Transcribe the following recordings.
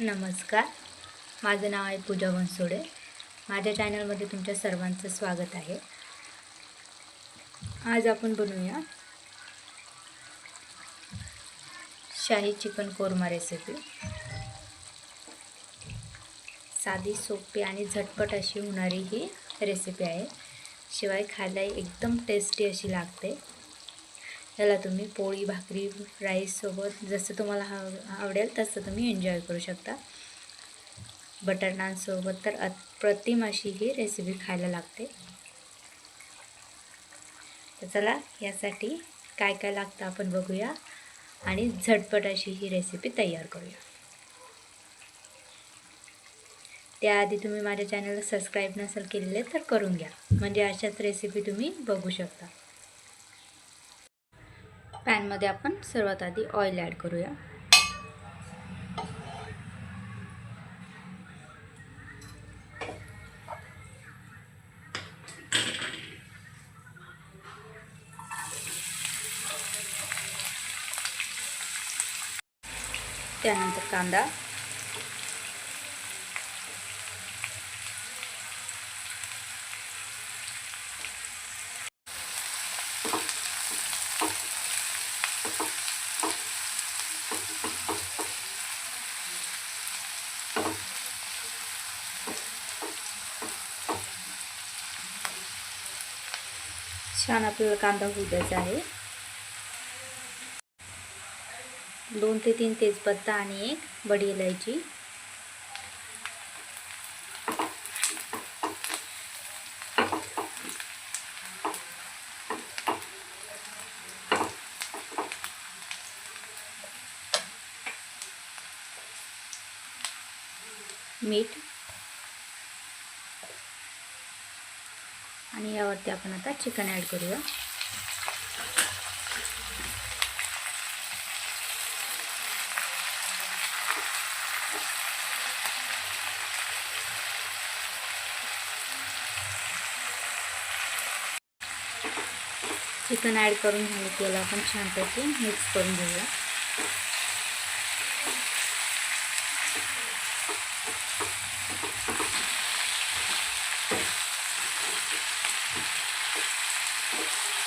नमस्कार. माझं नाव आहे पूजा बनसोडे. माझ्या चॅनलमध्ये तुमच्या सर्वांचं स्वागत आहे. आज आपण बनवूया शाही चिकन कोरमा रेसिपी साधी सोपी आणि झटपट अशी होणारी ही रेसिपी आहे. शिवाय खायला एकदम टेस्टी अशी लागते. ह्याला तुम्ही पोळी भाकरी राईससोबत जसं तुम्हाला हव आवडेल तसं तुम्ही एन्जॉय करू शकता. बटर नानसोबत तर अप्रतिम अशी ही रेसिपी खायला लागते. तर चला यासाठी काय काय लागतं आपण बघूया आणि झटपट अशी ही रेसिपी तयार करूया. त्याआधी तुम्ही माझ्या चॅनलला सबस्क्राईब नसेल केलेले तर करून घ्या. म्हणजे अशाच रेसिपी तुम्ही बघू शकता. पॅनमध्ये आपण सर्वात आधी ऑइल ॲड करूया. त्यानंतर कांदा. छान आपल्याला कांदा होऊ द्यायचा आहे. दोन ते तीन तेजपत्ता आणि एक बडी इलायची. मीठ आणि यावरती आपण आता चिकन ॲड करूया. चिकन ॲड करून झालं की याला आपण छानपैकी मिक्स करून घेऊया.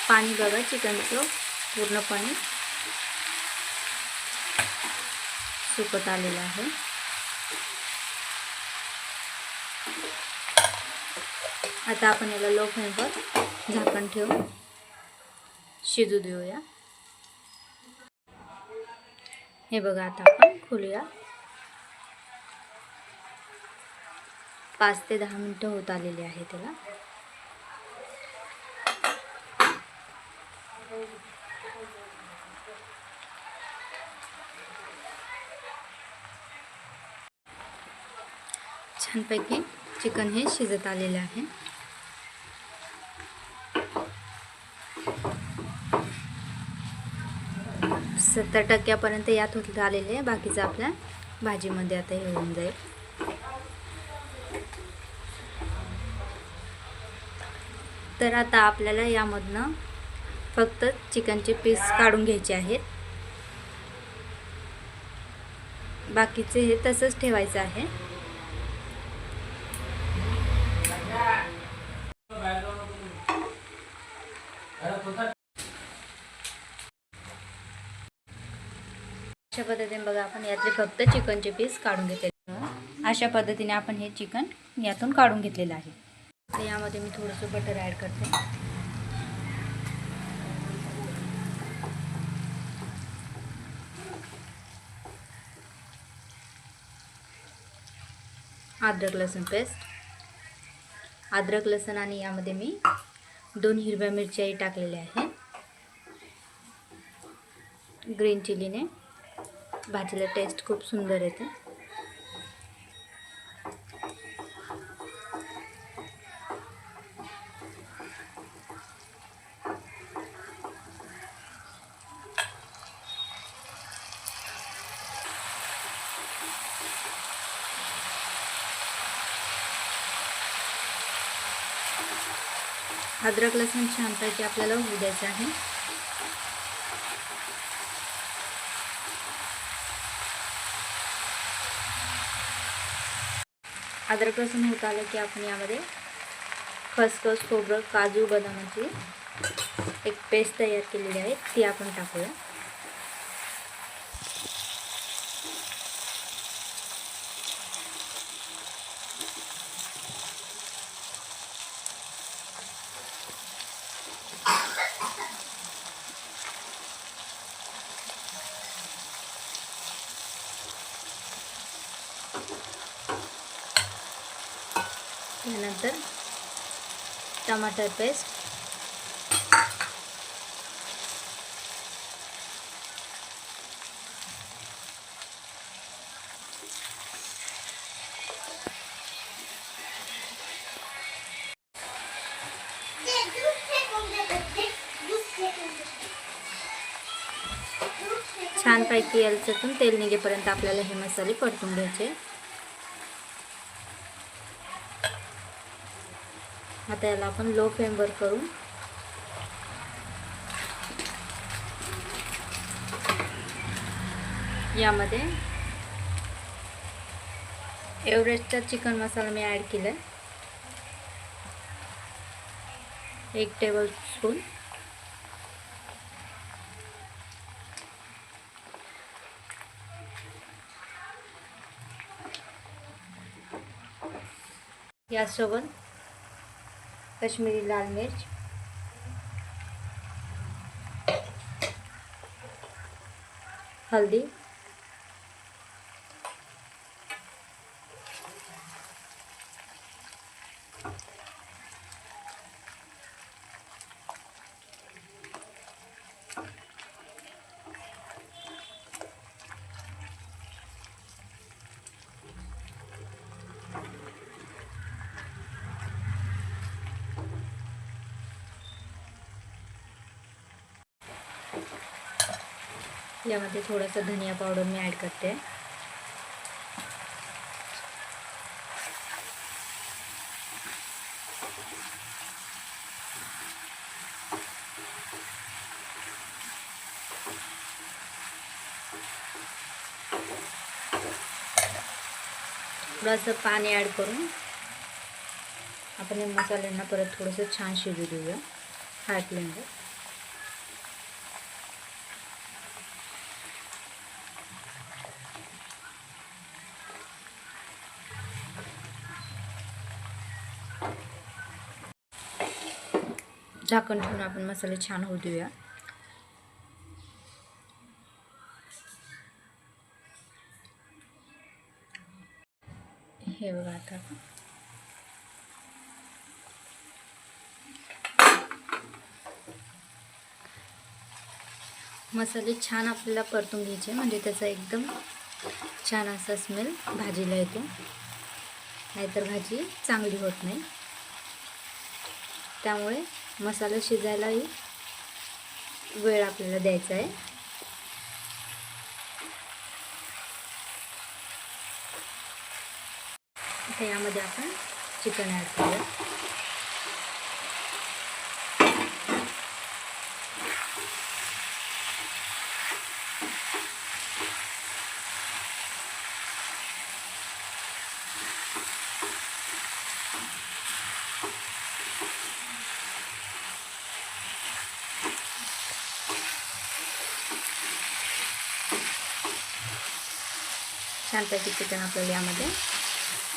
पाणी बघा चिकनचं पूर्णपणे सुकत आलेलं आहे. आता आपण याला लो फ्लेमवर झाकण ठेवून शिजू देऊया. हे बघा आता आपण खोलूया. पाच ते दहा मिनटं होत आलेली आहे त्याला. छानपैकी चिकन हे शिजत आलेले आहे. सत्तर टक्क्यापर्यंत यात होत आलेले आहे. बाकीचं आपल्या भाजीमध्ये आता हे होऊन जाईल. तर आता आपल्याला यामधनं फक्त चिकनचे पीस काढून घ्यायचे आहेत. बाकीचे हे तसंच ठेवायचं आहे. अशा पद्धतीने बघा आपण यातले फक्त चिकनचे पीस काढून घेतले अशा पद्धतीने आपण हे चिकन यातून काढून घेतलेलं आहे. तर यामध्ये मी थोडंसं बटर ॲड करते. अद्रक लसूण पेस्ट अद्रक लसूण आणि यामध्ये मी दोन हिरव्या मिरच्याही टाकलेल्या आहेत. ग्रीन चिलीने भाजीला टेस्ट खूप सुंदर येते. अद्रक लसूण छानपैकी आपल्याला होऊ द्यायचं आहे. अद्रक लसूण होत आलं की आपण यामध्ये खसखस खोबरं काजू बदामाची एक पेस्ट तयार केलेली आहे ती आपण टाकूया. त्यानंतर टमाटर पेस्ट. छानपैकी याच्यातून तेल निघेपर्यंत आपल्याला हे मसाले परतून घ्यायचे. आता याला आपण लो फ्लेमवर करू. यामध्ये एव्हरेस्टचा चिकन मसाला मी ॲड केला आहे एक टेबल स्पून यासोबत कश्मीरी लाल मिर्च. हल्दी. यामध्ये थोडंसं धनिया पावडर मी ॲड करते. थोडंसं पाणी ॲड करून आपण मसाल्यांना परत थोडंसं छान शिजू देऊया. हाय फ्लेमवर झाकण ठेवून आपण मसाले छान होऊ देऊया हे बघा आता मसाले छान आपल्याला परतून घ्यायचे म्हणजे त्याचा एकदम छान असा स्मेल भाजीला येतो. नाहीतर भाजी चांगली होत नाही. त्यामुळे मसाला शिजायलाही वेळ आपल्याला द्यायचा आहे. आता यामध्ये आपण चिकन ॲड करूया. छानपैकी चिकन आपल्याला यामध्ये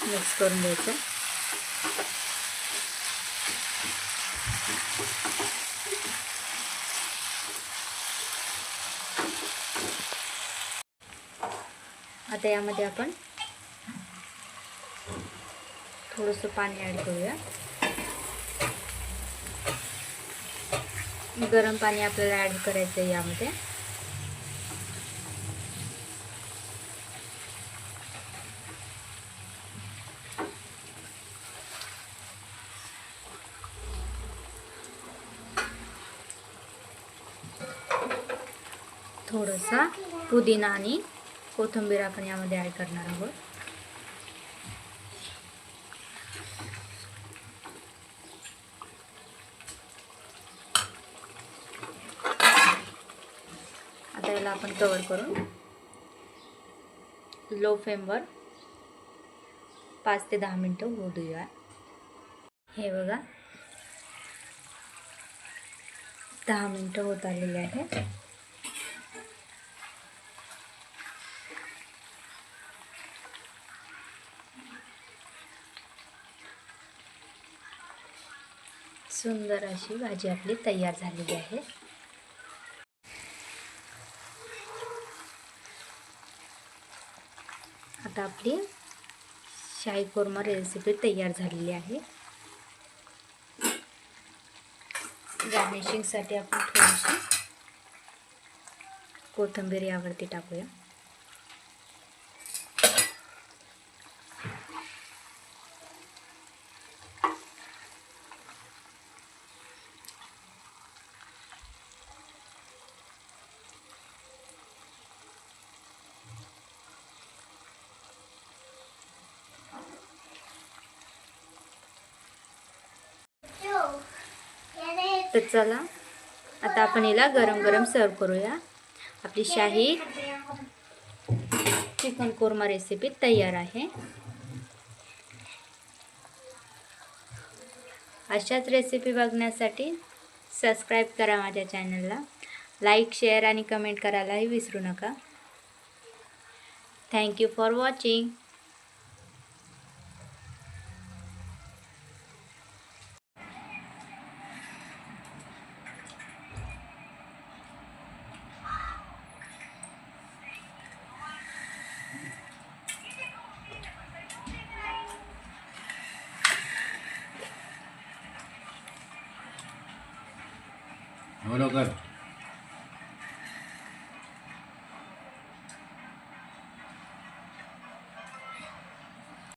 मिक्स करून द्यायचं आता यामध्ये आपण थोडंसं पाणी ॲड करूया. गरम पाणी आपल्याला ॲड करायचं आहे यामध्ये. थोडासा पुदिना आणि कोथिंबीर आपण यामध्ये ॲड करणार आहोत. आता याला आपण कवर करून लो फ्लेमवर पाच ते दहा मिनटं होऊ देऊया. हे बघा. दहा मिनटं होत आलेले आहे सुंदर अशी भाजी आपली तयार झालेली आहे. आता आपली शाही कोरमा रेसिपी तयार झालेली आहे. गार्निशिंगसाठी आपण थोडीशी कोथिंबीर यावरती टाकूया. तर चला आता आपण हिला गरम गरम सर्व करूया. आपली शाही चिकन कोरमा रेसिपी तयार आहे. अशाच रेसिपी बघण्यासाठी सबस्क्राईब करा माझ्या चॅनलला लाईक शेअर आणि कमेंट करायलाही विसरू नका. थँक्यू फॉर वॉचिंग हो लवकर